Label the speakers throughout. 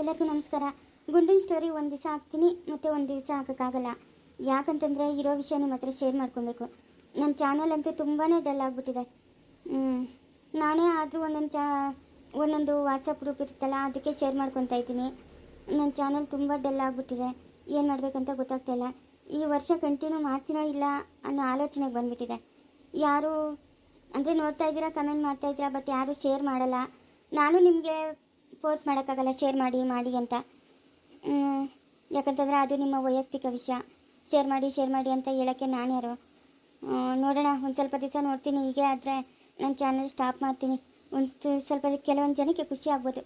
Speaker 1: ಎಲ್ಲರಿಗೂ ನಮಸ್ಕಾರ. ಗುಂಡಿನ ಸ್ಟೋರಿ ಒಂದು ದಿವಸ ಹಾಕ್ತೀನಿ, ಮತ್ತು ಒಂದು ದಿವಸ ಹಾಕೋಕ್ಕಾಗಲ್ಲ. ಯಾಕಂತಂದರೆ ಇರೋ ವಿಷಯ ನಿಮ್ಮ ಹತ್ರ ಶೇರ್ ಮಾಡ್ಕೊಬೇಕು. ನನ್ನ ಚಾನಲ್ ಅಂತೂ ತುಂಬಾ ಡಲ್ ಆಗಿಬಿಟ್ಟಿದೆ. ನಾನೇ ಆದರೂ ಒಂದೊಂದು ಚಾ, ಒಂದೊಂದು ವಾಟ್ಸಪ್ ಗ್ರೂಪ್ ಇರುತ್ತಲ್ಲ, ಅದಕ್ಕೆ ಶೇರ್ ಮಾಡ್ಕೊತಾ ಇದ್ದೀನಿ. ನನ್ನ ಚಾನಲ್ ತುಂಬ ಡಲ್ ಆಗಿಬಿಟ್ಟಿದೆ. ಏನು ಮಾಡಬೇಕಂತ ಗೊತ್ತಾಗ್ತಾ ಇಲ್ಲ. ಈ ವರ್ಷ ಕಂಟಿನ್ಯೂ ಮಾಡ್ತೀನೋ ಇಲ್ಲ ಅನ್ನೋ ಆಲೋಚನೆಗೆ ಬಂದುಬಿಟ್ಟಿದೆ. ಯಾರು, ಅಂದರೆ ನೋಡ್ತಾ ಇದ್ದೀರಾ ಕಮೆಂಟ್ ಮಾಡ್ತಾ ಇದ್ದೀರಾ ಬಟ್ ಯಾರೂ ಶೇರ್ ಮಾಡಲ್ಲ. ನಾನು ನಿಮಗೆ ಫೋರ್ಸ್ ಮಾಡೋಕ್ಕಾಗಲ್ಲ ಶೇರ್ ಮಾಡಿ ಮಾಡಿ ಅಂತ. ಯಾಕಂತಂದರೆ ಅದು ನಿಮ್ಮ ವೈಯಕ್ತಿಕ ವಿಷಯ. ಶೇರ್ ಮಾಡಿ ಶೇರ್ ಮಾಡಿ ಅಂತ ಹೇಳೋಕ್ಕೆ ನಾನು ಯಾರು? ನೋಡೋಣ, ಒಂದು ಸ್ವಲ್ಪ ದಿವಸ ನೋಡ್ತೀನಿ. ಹೀಗೆ ಆದರೆ ನನ್ನ ಚಾನಲ್ ಸ್ಟಾಪ್ ಮಾಡ್ತೀನಿ. ಒಂದು ಸ್ವಲ್ಪ ಕೆಲವೊಂದು ಜನಕ್ಕೆ ಖುಷಿ ಆಗ್ಬೋದು.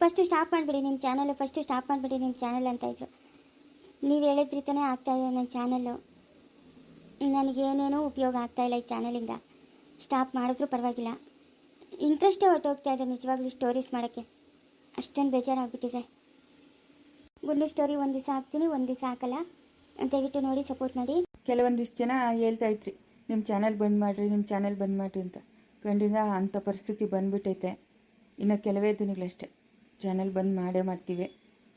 Speaker 1: ಫಸ್ಟು ಸ್ಟಾಪ್ ಮಾಡಿಬಿಡಿ ನಿಮ್ಮ ಚಾನಲ್ ಫಸ್ಟು ಸ್ಟಾಪ್ ಮಾಡಿಬಿಡಿ ನಿಮ್ಮ ಚಾನಲ್ ಅಂತ ಇದ್ರು. ನೀವು ಹೇಳಿದ ಆಗ್ತಾ ಆಗ್ತಾಯಿದೆ ನನ್ನ ಚಾನಲ್ಲು ನನಗೇನೇನೂ ಉಪಯೋಗ ಆಗ್ತಾಯಿಲ್ಲ ಈ ಚಾನಲಿಂದ ಸ್ಟಾಪ್ ಮಾಡಿದ್ರೂ ಪರವಾಗಿಲ್ಲ. ಇಂಟ್ರೆಸ್ಟೇ ಹೊರಟೋಗ್ತಾ ಇದೆ ನಿಜವಾಗ್ಲೂ ಸ್ಟೋರೀಸ್ ಮಾಡೋಕ್ಕೆ. ಅಷ್ಟೊಂದು ಬೇಜಾರಾಗ್ಬಿಟ್ಟಿದೆ. ಗುಂಡು ಸ್ಟೋರಿ ಒಂದು ದಿವಸ ಹಾಕ್ತೀನಿ ಒಂದು ದಿವಸ ಹಾಕಲ್ಲ. ದಯವಿಟ್ಟು ನೋಡಿ ಸಪೋರ್ಟ್ ಮಾಡಿ.
Speaker 2: ಕೆಲವೊಂದಿಷ್ಟು ಜನ ಹೇಳ್ತಾ ಇದ್ರಿ ನಿಮ್ಮ ಚಾನಲ್ ಬಂದ್ ಮಾಡಿರಿ ನಿಮ್ಮ ಚಾನಲ್ ಬಂದ್ ಮಾಡಿರಿ ಅಂತ. ಖಂಡಿತ ಅಂಥ ಪರಿಸ್ಥಿತಿ ಬಂದ್ಬಿಟ್ಟೈತೆ. ಇನ್ನು ಕೆಲವೇ ದಿನಗಳಷ್ಟೇ ಚಾನಲ್ ಬಂದ್ ಮಾಡೇ ಮಾಡ್ತೀವಿ.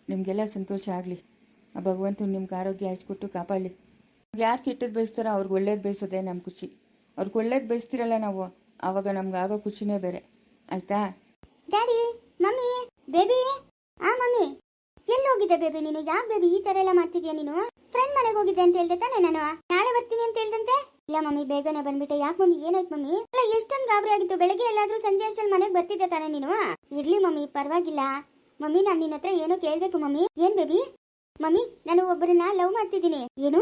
Speaker 2: ನಿಮಗೆಲ್ಲ ಸಂತೋಷ ಆಗಲಿ. ಆ ಭಗವಂತ ನಿಮ್ಗೆ ಆರೋಗ್ಯ ಆಯಿಸ್ಕೊಟ್ಟು ಕಾಪಾಡಲಿ. ಯಾರು ಕೆಟ್ಟದ್ದು ಬಯಸ್ತಾರೋ ಅವ್ರಿಗೆ ಒಳ್ಳೇದು ಬಯಸೋದೇ ನಮ್ಮ ಖುಷಿ. ಅವ್ರಿಗೆ ಒಳ್ಳೇದು ಬಯಸ್ತಿರಲ್ಲ ನಾವು ಆವಾಗ ನಮ್ಗೆ ಆಗೋ ಖುಷಿನೇ ಬೇರೆ. ಆಯಿತಾ?
Speaker 1: Daddy mummy! ಬೇಬಿ? ಆ, ಮಮ್ಮಿ. ಎಲ್ಲಿ ಹೋಗಿದ್ದೆ ಬೇಬಿ ನೀನು? ಯಾಕೆ ಬೇಬಿ ಈ ತರ ಎಲ್ಲ ಮಾಡ್ತಿದ್ಯಾ ನೀನು? ಫ್ರೆಂಡ್ ಮನೆಗೆ ಹೋಗಿದ್ದೆ ಅಂತ ಹೇಳ್ದೆ ತಾನೆ ನಾನು. ನಾಳೆ ಬರ್ತೀನಿ ಅಂತ ಹೇಳ್ದಂತೆ? ಇಲ್ಲ ಮಮ್ಮಿ, ಬೇಗನೆ ಬಂದ್ಬಿಟ್ಟೆ. ಯಾಕೆ ಮಮ್ಮಿ? ಏನಾಯ್ತು ಮಮ್ಮಿ? ಅಲ್ಲ, ಎಷ್ಟೊಂದು ಗಾಬರಿ ಆಗಿತ್ತು. ಬೆಳಗ್ಗೆ ಎಲ್ಲಾದ್ರೂ ಸಂಜೆ ಅಷ್ಟಲ್ಲಿ ಮನೆಗೆ ಬರ್ತಿದ್ದೆ ತಾನೆ ನೀನು? ಇರ್ಲಿ ಮಮ್ಮಿ, ಪರವಾಗಿಲ್ಲ. ಮಮ್ಮಿ, ನಾನು ನಿನ್ನ ಹತ್ರ ಏನೋ ಕೇಳ್ಬೇಕು ಮಮ್ಮಿ. ಏನ್ ಬೇಬಿ? ಮಮ್ಮಿ, ನಾನು ಒಬ್ಬರನ್ನ ಲವ್ ಮಾಡ್ತಿದ್ದೀನಿ. ಏನು?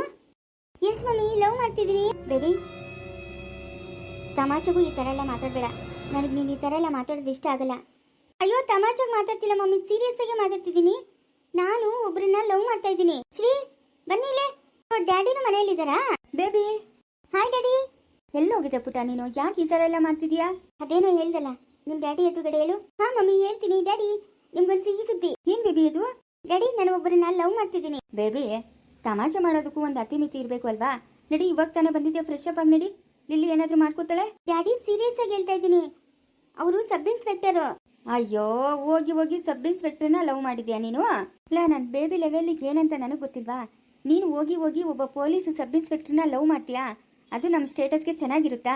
Speaker 1: ಎಸ್ ಮಮ್ಮಿ, ಲವ್ ಮಾಡ್ತಿದ್ದೀನಿ. ಬೇಬಿ, ತಮಾಷೆಗೂ ಈ ತರ ಎಲ್ಲ ಮಾತಾಡಬೇಡ. ನನಗೆ ನೀನು ಈ ತರ ಎಲ್ಲ ಮಾತಾಡೋದು ಇಷ್ಟ ಆಗಲ್ಲ. ಅಯ್ಯೋ ತಮಾಷೆಗೆ ಮಾತಾಡ್ತಿಲ್ಲ ಮಮ್ಮಿ ಸೀರಿಯಸ್ ಆಗಿ ಮಾತಾಡ್ತಿದ್ದೀನಿ. ನಾನು ಒಬ್ಬರನ್ನ ಲವ್ ಮಾಡ್ತಾ ಇದ್ದೀನಿ. ಶ್ರೀ ಬನ್ನಿ ಇಲ್ಲೇ. ಮನೆಯಲ್ಲಿ ಮನೆಯಲ್ಲಿದ್ದಾರಾ? ಬೇಬಿ. Hi daddy. ಎಲ್ಲಿ ಹೋಗಿದೆ ಪುಟ ನೀನು? ಯಾಕೆ ಈ ಥರ ಎಲ್ಲ ಮಾಡ್ತಿದ್ಯಾ? ಅದೇನೋ ಹೇಳ್ದಲ್ಲ. ನಿಮ್ ಡ್ಯಾಡಿ ಎದುರುಗಡೆ ಹೇಳು. ಹಾ ಮಮ್ಮಿ ಹೇಳ್ತೀನಿ. ಡ್ಯಾಡಿ ನಿಮ್ಗೊಂದು ಸಿಹಿ ಸುದ್ದಿ. ಏನ್ ಬೇಬಿ ಇದು? ಡ್ಯಾಡಿ ನಾನು ಒಬ್ಬರನ್ನ ಲವ್ ಮಾಡ್ತಿದ್ದೀನಿ. ಬೇಬಿ ತಮಾಷೆ ಮಾಡೋದಕ್ಕೂ ಒಂದು ಅತಿಮಿತಿ ಇರಬೇಕು ಅಲ್ವಾ? ನಡಿ ಇವಾಗ ತಾನೇ ಬಂದಿದ್ಯಾ ಫ್ರೆಶ್ ಅಪ್ ಆಗಿ ನಡಿ. ಲಿಲ್ಲಿ ಏನಾದ್ರೂ ಮಾಡ್ಕೋತಾಳೆ? ಡ್ಯಾಡಿ ಸೀರಿಯಸ್ ಆಗಿ ಹೇಳ್ತಾ ಇದ್ದೀನಿ. ಅವರು ಸಬ್ ಇನ್ಸ್ಪೆಕ್ಟರ್ ಅಯ್ಯೋ ಹೋಗಿ ಹೋಗಿ ಸಬ್ ಇನ್ಸ್ಪೆಕ್ಟರ್ನ ಲವ್ ಮಾಡಿದ್ಯಾ ನೀನು? ಇಲ್ಲ ನನ್ನ ಬೇಬಿ ಲೆವೆಲ್ಗೆ ಏನಂತ ನನಗೆ ಗೊತ್ತಿಲ್ವಾ? ನೀನು ಹೋಗಿ ಹೋಗಿ ಒಬ್ಬ ಪೊಲೀಸ್ ಸಬ್ ಇನ್ಸ್ಪೆಕ್ಟರ್ನ ಲವ್ ಮಾಡ್ತೀಯಾ? ಅದು ನಮ್ಮ ಸ್ಟೇಟಸ್ಗೆ ಚೆನ್ನಾಗಿರುತ್ತಾ?